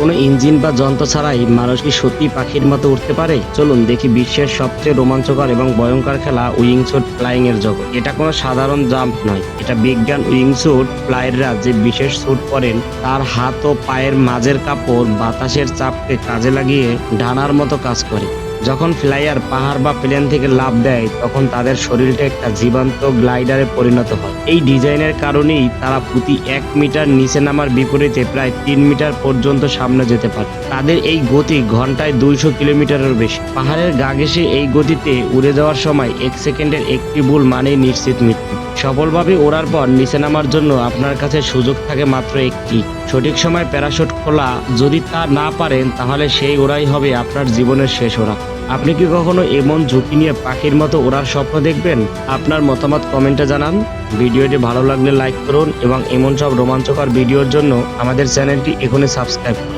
কোনো ইঞ্জিন বা যন্ত্র ছাড়াই মানুষ কি সত্যি পাখির মতো উঠতে পারে? চলুন দেখি বিশ্বের সবচেয়ে রোমাঞ্চকর এবং ভয়ঙ্কর খেলা উইংসুট ফ্লাইং এর জগৎ। এটা কোনো সাধারণ জাম্প নয়, এটা বিজ্ঞান উইংসুট ফ্লাইয়াররা যে বিশেষ স্যুট করেন তার হাত ও পায়ের মাঝের কাপড় বাতাসের চাপকে কাজে লাগিয়ে ডানার মতো কাজ করে। যখন ফ্লাইয়ার পাহাড় বা প্লেন থেকে লাফ দেয়, তখন তাদের শরীরটা একটা জীবন্ত গ্লাইডারে পরিণত হয়। এই ডিজাইনের কারণেই তারা প্রতি এক মিটার নিচে নামার বিপরীতে প্রায় তিন মিটার পর্যন্ত সামনে যেতে পারে। তাদের এই গতি ঘন্টায় দুইশো কিলোমিটারের বেশি। পাহাড়ের গা ঘেঁষে এই গতিতে উড়ে যাওয়ার সময় এক সেকেন্ডের একটি ভুল মানেই নিশ্চিত মৃত্যু। সফলভাবে ওড়ার পর নিচে নামার জন্য আপনার কাছে সুযোগ থাকে মাত্র একটি। সঠিক সময় প্যারাশুট খোলা যদি তা না পারেন, তাহলে সেই ওড়াই হবে আপনার জীবনের শেষ ওড়া। আপনি কি কখনো এমন ঝুঁকি নিয়ে পাখির মতো ওড়ার স্বপ্ন দেখবেন? আপনার মতামত কমেন্টে জানান। ভিডিওটি ভালো লাগলে লাইক করুন এবং এমন সব রোমাঞ্চকর ভিডিওর জন্য আমাদের চ্যানেলটি এখনই সাবস্ক্রাইব করুন।